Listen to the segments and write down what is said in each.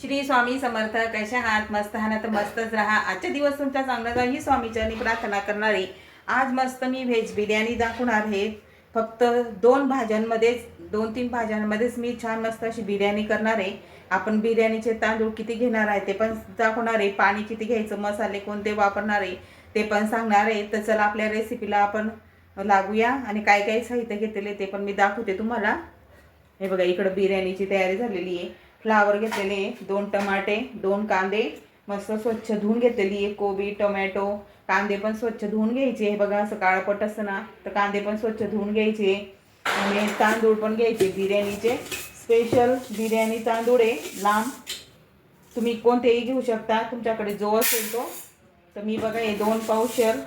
श्री स्वामी समर्थ कशा आहात? मस्त आहात तर मस्तच राहा. आजच्या दिवस तुमचा चांगला जाईल ही स्वामीचरणी प्रार्थना करणारे. आज मस्त मी व्हेज बिर्याणी दाखवणार आहे. फक्त दोन भाज्यांमध्येच दोन तीन भाज्यांमध्येच मी छान मस्त अशी बिर्याणी करणार आहे. आपण बिर्याणीचे तांदूळ किती घेणार आहे ते पण दाखवणार आहे. पाणी किती घ्यायचं मसाले कोणते वापरणार आहे ते पण सांगणार आहे. तर चला आपल्या रेसिपीला आपण लागूया आणि काय काय साहित्य घेतलेले ते पण मी दाखवते तुम्हाला. हे बघा इकडं बिर्याणीची तयारी झालेली आहे. फ्लावर घेतलेले आहे दोन टमाटे दोन कांदे. मस्त स्वच्छ धुवून घेतलेली आहे. कोबी टोमॅटो. कांदे पण स्वच्छ धुवून घ्यायचे हे बघा असं काळपट असतं ना तर कांदे पण स्वच्छ धुवून घ्यायचे आणि तांदूळ पण घ्यायचे. बिर्याणीचे. स्पेशल बिर्याणी तांदूळ आहे. लांब. तुम्ही कोणतेही घेऊ शकता. तुमच्याकडे जो असेल तो. तर मी बघा हे दोन पावशर.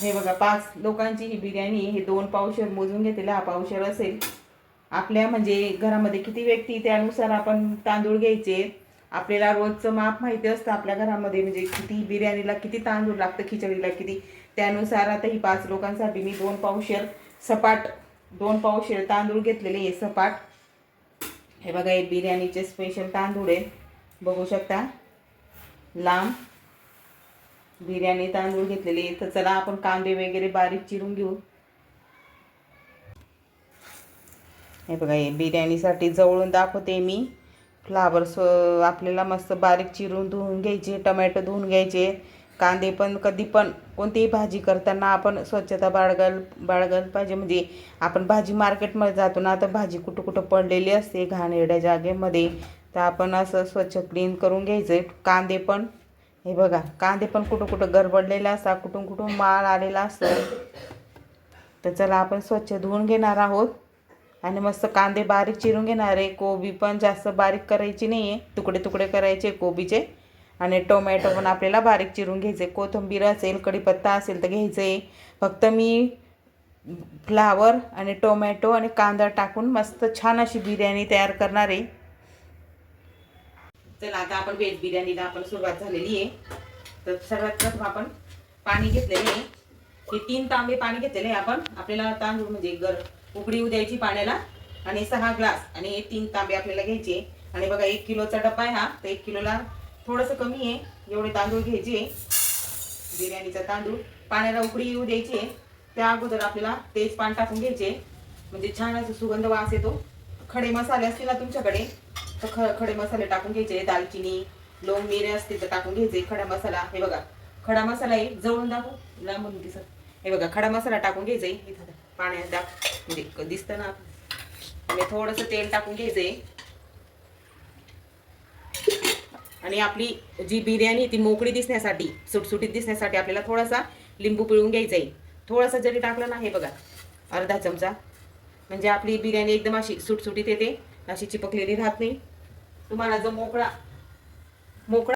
हे बघा पाच लोकांची ही बिर्याणी हे दोन पावशर मोजून घेतलेला. हा पावशर असेल. आपल्या म्हणजे घरामध्ये किती व्यक्ती त्यानुसार आपण तांदूळ घ्यायचे. आपल्याला रोजचं माप माहिती असतं आपल्या घरामध्ये म्हणजे किती बिर्याणीला किती तांदूळ लागतं खिचडीला किती. त्यानुसार आता ही पाच लोकांसाठी मी दोन पावशेर सपाट दोन पावशेर तांदूळ घेतलेले आहे सपाट. हे बघा हे बिर्याणीचे स्पेशल तांदूळ आहे. बघू शकता. लांब बिर्याणी तांदूळ घेतलेले तर चला आपण कांदे वगैरे बारीक चिरून घेऊ. हे बघा हे बिर्याणीसाठी जवळून दाखवते मी. फ्लावर स आपल्याला मस्त बारीक चिरून धुवून घ्यायचे टमॅटो धुवून घ्यायचे. कांदे पण कधी पण कोणतीही भाजी करताना आपण स्वच्छता बाळगाल बाळगायला पाहिजे. म्हणजे आपण भाजी मार्केटमध्ये जातो ना तर भाजी कुठं कुठं पडलेली असते घाणेरड्या जागेमध्ये. तर आपण असं स्वच्छ क्लीन करून घ्यायचं. कांदे पण हे बघा कांदे पण कुठं कुठं गडबडलेला असतात कुठून कुठून माळ आलेला असतो तर चला आपण स्वच्छ धुवून घेणार आहोत. आणि मस्त कांदे बारीक चिरून घेणार आहे. कोबी पण जास्त बारीक करायची नाही आहे तुकडे तुकडे करायचे कोबीचे. आणि टोमॅटो पण आपल्याला बारीक चिरून घ्यायचे. कोथिंबीर असेल कढीपत्ता असेल तर घ्यायचं. फक्त मी फ्लावर आणि टोमॅटो आणि कांदा टाकून मस्त छान अशी बिर्याणी तयार करणार आहे. चला आता आपण व्हेज बिर्याणीला आपण सुरुवात झालेली आहे. तर सर्वात प्रथम आपण पाणी घेतलेले आहे. हे तीन तांबे पाणी घेतलेले आहे आपण. आपल्याला तांदूळ म्हणजे गर उकडी येऊ द्यायची पाण्याला. आणि सहा ग्लास. आणि तीन तांबे आपल्याला घ्यायचे. आणि बघा एक किलोचा डब्बा आहे हा. तर एक किलोला थोडंसं कमी आहे. एवढे तांदूळ घ्यायचे. बिर्याणीचा तांदूळ. पाण्याला उकडी येऊ द्यायची आहे. त्या अगोदर आपल्याला तेज पान टाकून घ्यायचे. म्हणजे छान असं सुगंध वास येतो. खडे मसाले असतील ना तुमच्याकडे तर ख खडे मसाले टाकून घ्यायचे. दालचिनी लोंग मिरे असतील तर टाकून घ्यायचे. खडा मसाला. हे बघा. खडा मसाला आहे जवळून दाखवू. लांबून दिसत. हे बघा खडा मसाला टाकून घ्यायचा. आहे इथं पाण्यात दाख म्हणजे दिसतं ना. आणि थोडंसं तेल टाकून घ्यायचंय. आणि आपली जी बिर्याणी ती मोकळी दिसण्यासाठी सुटसुटीत दिसण्यासाठी आपल्याला थोडासा लिंबू पिळून घ्यायचा आहे थोडासा जरी टाकला ना हे बघा अर्धा चमचा. म्हणजे आपली बिर्याणी एकदम अशी सुटसुटीत येते अशी चिपकलेली राहत नाही. तुम्हाला जो मोकळा मोकळा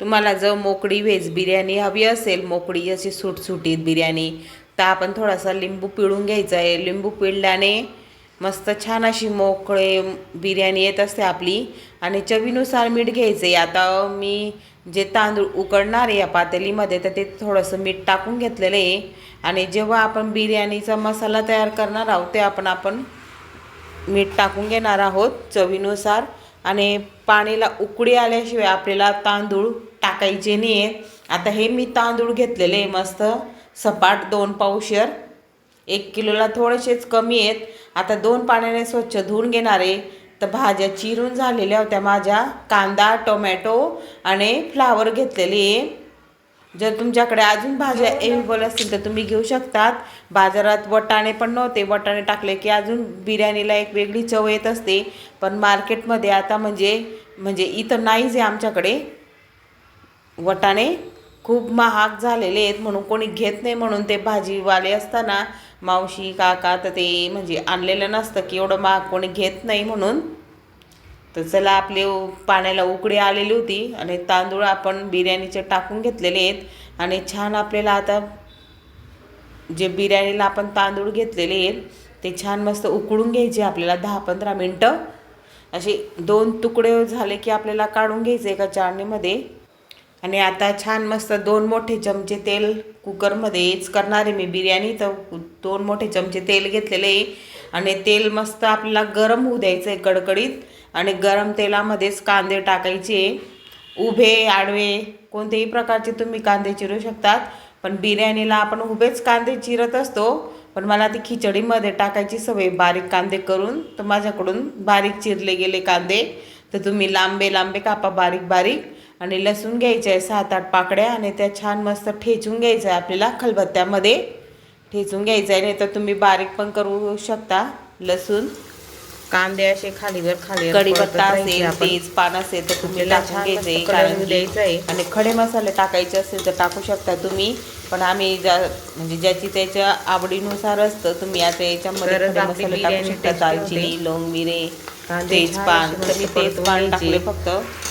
तुम्हाला जर मोकळी व्हेज बिर्याणी हवी असेल मोकळी अशी सुटसुटीत बिर्याणी तर आपण थोडासा लिंबू पिळून घ्यायचा आहे. लिंबू पिळल्याने मस्त छान अशी मोकळे बिर्याणी येत असते आपली. आणि चवीनुसार मीठ घ्यायचं आहे आता मी जे तांदूळ उकडणार आहे या पातेलीमध्ये तर ते थोडंसं मीठ टाकून घेतलेलं आहे. आणि जेव्हा आपण बिर्याणीचा मसाला तयार करणार आहोत ते आपण आपण मीठ टाकून घेणार आहोत चवीनुसार. आणि पाणीला उकडी आल्याशिवाय आपल्याला तांदूळ टाकायचे नाही आहेत आता हे मी तांदूळ घेतलेले आहे मस्त. सपाट दोन पावशर एक किलोला थोडेसेच कमी आहेत. आता दोन पाण्याने स्वच्छ धुवून घेणार आहे. तर भाज्या चिरून झालेल्या होत्या माझ्या. कांदा टोमॅटो आणि फ्लावर घेतलेले आहे. जर तुमच्याकडे अजून भाज्या अवेलेबल असतील तर तुम्ही घेऊ शकतात. बाजारात वटाणे पण नव्हते. वटाणे टाकले की अजून बिर्याणीला एक वेगळी चव येत असते. पण मार्केटमध्ये आता म्हणजे म्हणजे इथं नाहीच आहे आमच्याकडे. वटाणे खूप महाग झालेले आहेत म्हणून कोणी घेत नाही म्हणून ते भाजीवाले असताना मावशी काका तर ते म्हणजे आणलेलं नसतं की एवढं महाग कोणी घेत नाही म्हणून. तर चला आपले पाण्याला उकडी आलेली होती आणि तांदूळ आपण बिर्याणीचे टाकून घेतलेले आहेत आणि छान आपल्याला आता जे बिर्याणीला आपण तांदूळ घेतलेले आहेत ते छान मस्त उकळून घ्यायचे आपल्याला दहा पंधरा मिनटं. असे दोन तुकडे झाले की आपल्याला काढून घ्यायचे एका चाळणीमध्ये. आणि आता छान मस्त दोन मोठे चमचे तेल कुकरमध्येच करणार आहे मी बिर्याणी. तर दोन मोठे चमचे तेल घेतलेले आहे. आणि तेल मस्त आपल्याला गरम होऊ द्यायचं आहे कडकडीत. आणि गरम तेलामध्येच कांदे टाकायचे. उभे आडवे कोणत्याही प्रकारचे तुम्ही कांदे चिरू शकतात. पण बिर्याणीला आपण उभेच कांदे चिरत असतो. पण मला ती खिचडीमध्ये टाकायची सवय बारीक कांदे करून. तर माझ्याकडून बारीक चिरले गेले कांदे. तर तुम्ही लांबे लांबे कापा बारीक बारीक. आणि लसूण घ्यायचे आहे सात आठ पाकड्या आणि त्या छान मस्त ठेचून घ्यायचं आहे आपल्याला खलबत्त्यामध्ये ठेचून घ्यायचं आहे नाही तर तुम्ही बारीक पण करू शकता लसूण कांदे असे खालीवर खाली कढीपत्ता असेल तेज पान असेल तर तुम्ही टाकून घ्यायचे. आणि खडे मसाले टाकायचे असेल तर टाकू शकता तुम्ही पण आम्ही ज्या म्हणजे ज्याची त्याच्या आवडीनुसार असतं तुम्ही आता याच्यामध्ये मसाले टाकू शकता दालचिनी. लवंग मिरे तेजपान तर मी तेजपान टाकले. फक्त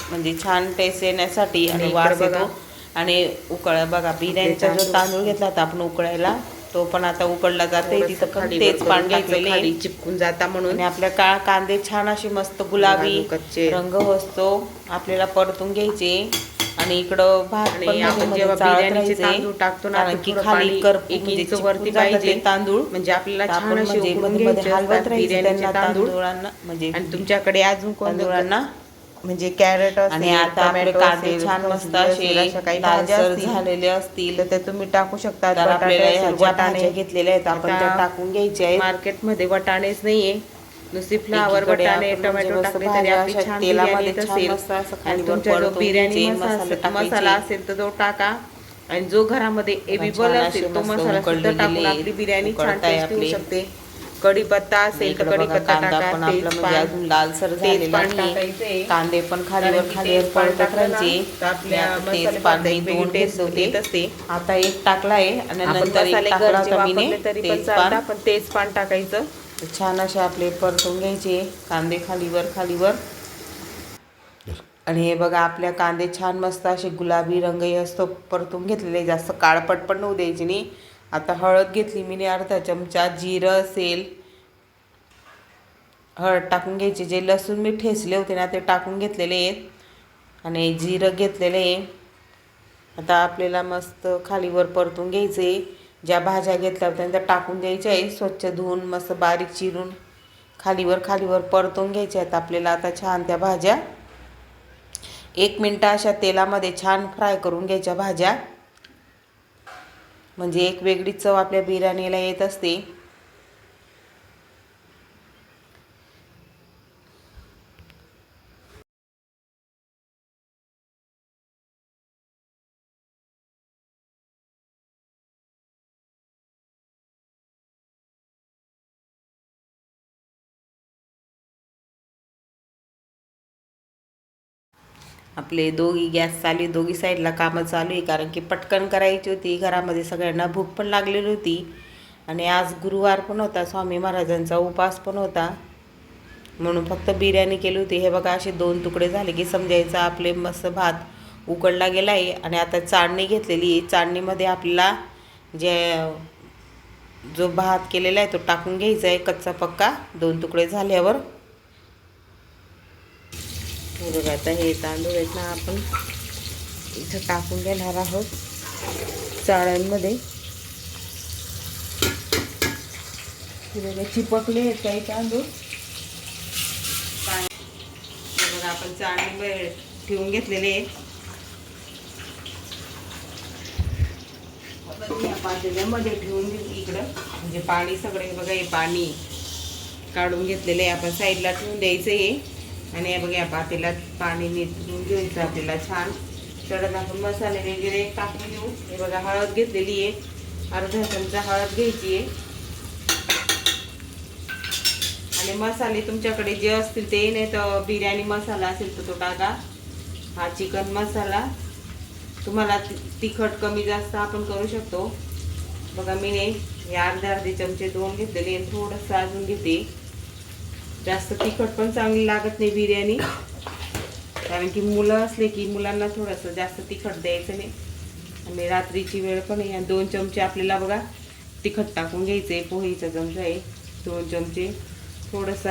म्हणजे छान टेस्ट येण्यासाठी आणि वास. येतो आणि उकळ बघा बिर्याणीचा जो तांदूळ. घेतला होता आपण उकळायला तो पण आता उकळला जाते तिथं पण खाली तेजपान टाकलेले चिपकून जाता म्हणून आपल्या काळ कांदे छान असे मस्त गुलाबी. रंग असतो आपल्याला परतून घ्यायचे आणि इकडं भात आपण जेव्हा बिर्याणीचे. तांदूळ टाकतो ना, की खाली एक म्हणजे इंच वरती पाहिजे. तांदूळ. म्हणजे आपल्याला छान असे म्हणजे उकळून घ्यायचे असतात बिर्याणीचे तांदूळ. तांदूळांना म्हणजे आणि तुमच्याकडे अजून कोणते तांदूळांना म्हणजे कॅरेट आणि आता कांदे छान मस्त असे काही भाज्या झालेले असतील. तर ते तुम्ही टाकू शकता आपल्याला वाटाणे भाज्या घेतलेल्या आहेत. आपण त्या टाकून घ्यायच्या आहेत. मार्केटमध्ये वटाणेच नाहीये. नुसती फ्लावर म्हणजे टोमॅटो मस्त टाकले तरी आपली छान बिर्याणी असेल. आणि खालीवर तुमचा जो बिर्याणी मसाला असेल- तर तो टाका. आणि जो घरामध्ये एविबल असेल तो मसाला सुद्धा टाकून आपली बिर्याणी छान टेस्टी होऊ. शकते. कढीपत्ता असेल तर कढीपत्ता टाका म्हणजे तेजपान लालसर तेजपान टाकायचे. कांदे पण खालीवर खालीवर ना, राहायचे तर आपल्या तेजपान दोन टेस्ट येत असते. आता एक टाकला आहे आणि नंतर एक मसाले टाकला घरचे होता मी वापरले तरी पण पण तेजपान टाकायचं. छान असे आपले परतून घ्यायचे कांदे खालीवर खालीवर. आणि हे बघा आपल्या कांदे छान मस्त असे गुलाबी रंगही असतो परतून घेतलेले. जास्त काळपट पण नऊ द्यायची नाही आता हळद घेतली मी अर्धा चमचा जिरं असेल हळद टाकून घ्यायचे. जे लसूण मी ठेचले होते ना ते टाकून घेतलेले आहेत. आणि जिरं घेतलेले आहे. आता आपल्याला मस्त खालीवर परतून घ्यायचे. ज्या भाज्या घेतल्या होत्या त्या टाकून द्यायच्या आहे. स्वच्छ धुवून मस्त बारीक चिरून. खालीवर खालीवर परतून घ्यायच्या आहेत आपल्याला आता छान त्या भाज्या. एक मिनटं अशा तेलामध्ये छान फ्राय करून घ्यायच्या भाज्या. म्हणजे एक वेगळी चव आपल्या बिर्याणीला येत असते. आपले दोघी गॅस चालू आहे दोघी साईडला कामं चालू आहे कारण की पटकन करायची होती घरामध्ये सगळ्यांना भूक पण लागलेली होती. आणि आज गुरुवार पण होता स्वामी महाराजांचा उपास पण होता. म्हणून फक्त बिर्याणी केली होती. हे बघा असे दोन तुकडे झाले की समजायचं आपले मस्त भात उकडला गेला आहे आणि आता चाळणी घेतलेली आहे. चाळणीमध्ये आपल्याला जे जो भात केलेला आहे तो टाकून घ्यायचा आहे कच्चा पक्का. दोन तुकडे झाल्यावर हे बघा आता हे तांदूळ आहेत ना आपण इथं टाकून घेणार आहोत चाळ्यांमध्ये बघा चिपकले आहेत काही तांदूळ. बघा आपण चाळणीमध्ये ठेवून घेतलेले आहेत. या पातेल्यामध्ये ठेवून घेऊ इकडं. म्हणजे पाणी सगळे बघा हे पाणी काढून घेतलेलं आहे. आपण साईडला ठेवून द्यायचं आहे आणि हे बघा या पातेल्यात पाणी नितरून घ्यायचं आपल्याला छान. चढत आपण मसाले वगैरे टाकून घेऊ. हे बघा हळद घेतलेली आहे. अर्धा चमचा हळद घ्यायची आहे. आणि मसाले तुमच्याकडे जे असतील ते नाही तर बिर्याणी मसाला असेल तर तो टाका. हा चिकन मसाला. तुम्हाला ति- तिखट कमी जास्त आपण करू शकतो. बघा मी हे अर्धे अर्धे चमचे दोन घेतलेले आणि थोडंसं अजून घेते. जास्त तिखट पण चांगली लागत नाही बिर्याणी. कारण की मुलं असले की मुलांना थोडंसं जास्त तिखट द्यायचं नाही. आणि रात्रीची वेळ पण आहे. आणि दोन चमचे आपल्याला बघा तिखट टाकून घ्यायचं आहे पोहेचा चमचा आहे. दोन चमचे. थोडंसं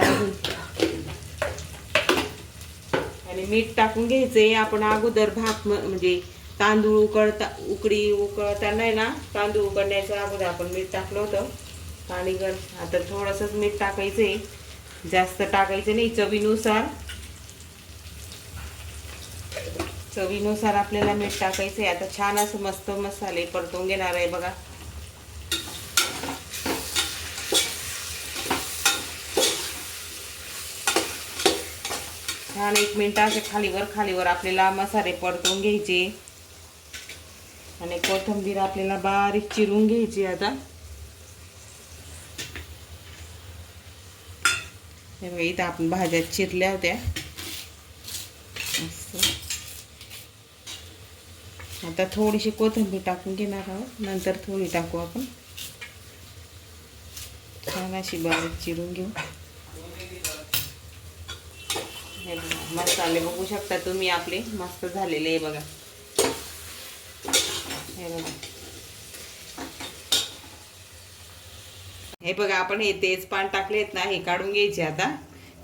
आणि मीठ टाकून घ्यायचे आपण अगोदर भात म्हणजे तांदूळ उकळता उकडी उकळताना आहे ना तांदूळ उकडण्याच्या अगोदर आपण मीठ टाकलं होतं. पाणी गण आता थोडंसंच मीठ टाकायचं आहे जास्त टाकायचं नाही चवीनुसार. चवीनुसार आपल्याला मीठ टाकायचं आहे आता छान असं मस्त मसाले परतून घेणार आहे बघा. छान एक मिनिट असे खालीवर खालीवर आपल्याला मसाले परतून घ्यायचे. आणि कोथिंबीर आपल्याला बारीक चिरून घ्यायची आता. हे बघा, इथं आपण भाज्या चिरल्या होत्या. आता थोडीशी कोथिंबीर टाकून घेणार आहोत. नंतर थोडी टाकू आपण. छान अशी बारीक चिरून घेऊ. हे बघा, मसाले बघू शकता तुम्ही आपले. मस्त झालेले आहे बघा. हे बघा. हे बघा आपण हे तेज पान टाकलेत ना हे काढून घ्यायचे आता.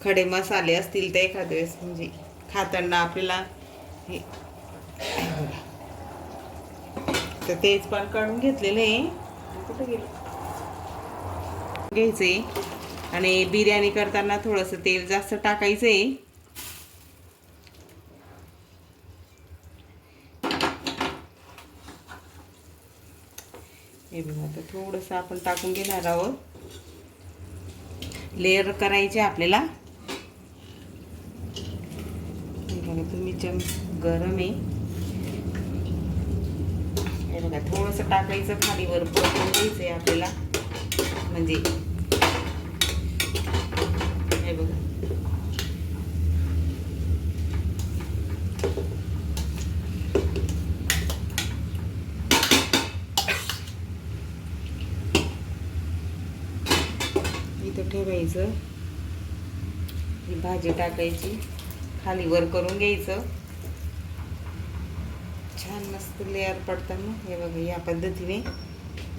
खडे मसाले असतील ते एखाद्या वेळेस म्हणजे खाताना आपल्याला हे. तर तेज पान काढून घेतलेले आहे. कुठं गेलं? घ्यायचे आणि बिर्याणी करताना थोडंसं तेल जास्त टाकायचं आहे हे बघा आता थोडंसं आपण टाकून घेणार आहोत. लेअर करायचे आपल्याला. हे बघा तुम्ही चम गरम आहे. हे बघा थोडंसं टाकायचं खालीवर परतून घ्यायचं आहे आपल्याला म्हणजे हे बघा घ्यायचं. ही भाजी टाकायची. खाली वर करून घ्यायचं. छान मस्त लेअर पडताना. हे बघा या पद्धतीने.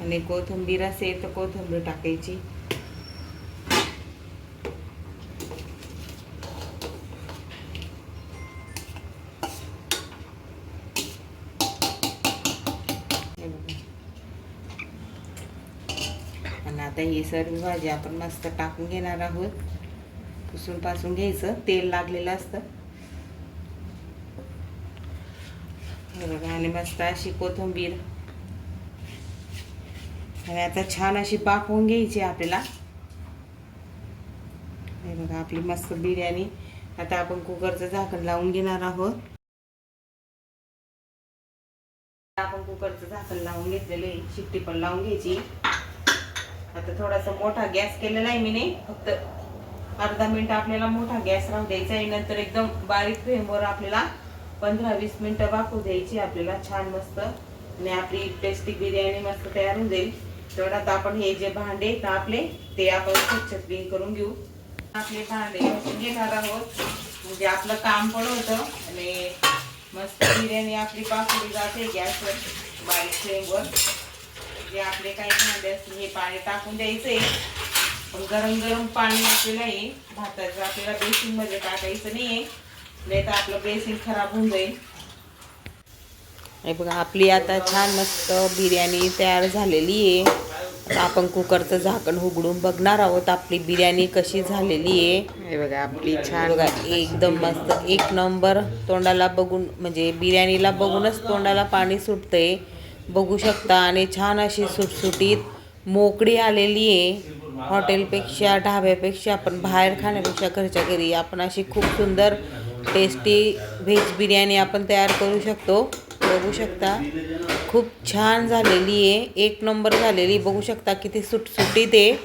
आणि कोथिंबीर असेल तर कोथंबीर टाकायची हे बघा आणि आता ही सर्व भाजी आपण मस्त टाकून घेणार आहोत. पुसून पासून घ्यायचं. तेल लागलेलं असतं. हे बघा आणि मस्त अशी कोथिंबीर. आणि आता छान अशी पाकवून घ्यायची आपल्याला. हे बघा आपली मस्त बिर्याणी आता आपण कुकरचं झाकण लावून घेणार आहोत. आपण कुकरचं झाकण लावून घेतलेलं आहे. शिट्टी पण लावून घ्यायची. आता थोडासा मोठा गॅस केलेला आहे मी नाही फक्त अर्धा मिनिट आपल्याला मोठा गॅस राहू द्यायचा आहे. नंतर एकदम बारीक फ्लेमवर आपल्याला पंधरा वीस मिनिटं वाकू द्यायची आपल्याला. छान मस्त. आणि आपली टेस्टी बिर्याणी मस्त तयार होऊन जाईल. तेवढ्यात आपण हे जे भांडे आहेत आपले ते आपण स्वच्छ क्लीन करून घेऊ. आपले भांडे घेणार आहोत. म्हणजे आपलं काम पण होतं. आणि मस्त बिर्याणी आपली पाकळी जाते गॅसवर बारीक फ्लेमवर. जे आपले काही भांडे असतील हे पाणी टाकून द्यायचंय. पण गरम गरम पाणी आपल्याला हे भाताचं आपल्याला बेसिनमध्ये टाकायचं नाहीये. नाही तर आपलं बेसिन खराब होऊन जाईल. हे बघा आपली आता छान मस्त बिर्याणी तयार झालेली आहे. आता आपण कुकरचं झाकण उघडून बघणार आहोत आपली बिर्याणी कशी झालेली आहे. हे बघा आपली छान बघा एकदम मस्त. एक नंबर तोंडाला बघून म्हणजे बिर्याणीला बघूनच तोंडाला पाणी सुटतंय. बघू शकता. आणि छान अशी सुटसुटीत मोकळी आलेली आहे. हॉटेलपेक्षा ढाब्यापेक्षा आपण बाहेर खाण्यापेक्षा घरच्या घरी. आपण अशी खूप सुंदर टेस्टी व्हेज बिर्याणी आपण तयार करू शकतो. बघू शकता. खूप छान झालेली आहे. एक नंबर झालेली. बघू शकता किती सुटसुटीत आहे.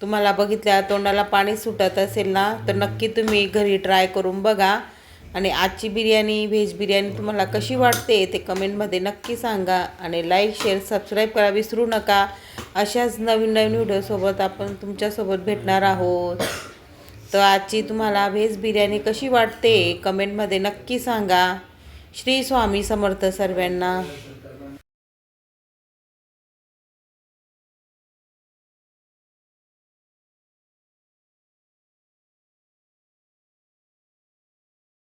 तुम्हाला बघितल्या तोंडाला पाणी सुटत असेल ना तर नक्की तुम्ही घरी ट्राय करून बघा. आणि आजची बिर्याणी व्हेज बिर्याणी तुम्हाला कशी वाटते ते कमेंटमध्ये नक्की सांगा आणि लाईक शेअर सबस्क्राईब करा विसरू नका. अशाच नवीन नवीन व्हिडिओसोबत आपण तुमच्यासोबत भेटणार आहोत. तर आजची तुम्हाला व्हेज बिर्याणी कशी वाटते कमेंटमध्ये नक्की सांगा. श्री स्वामी समर्थ सर्वांना.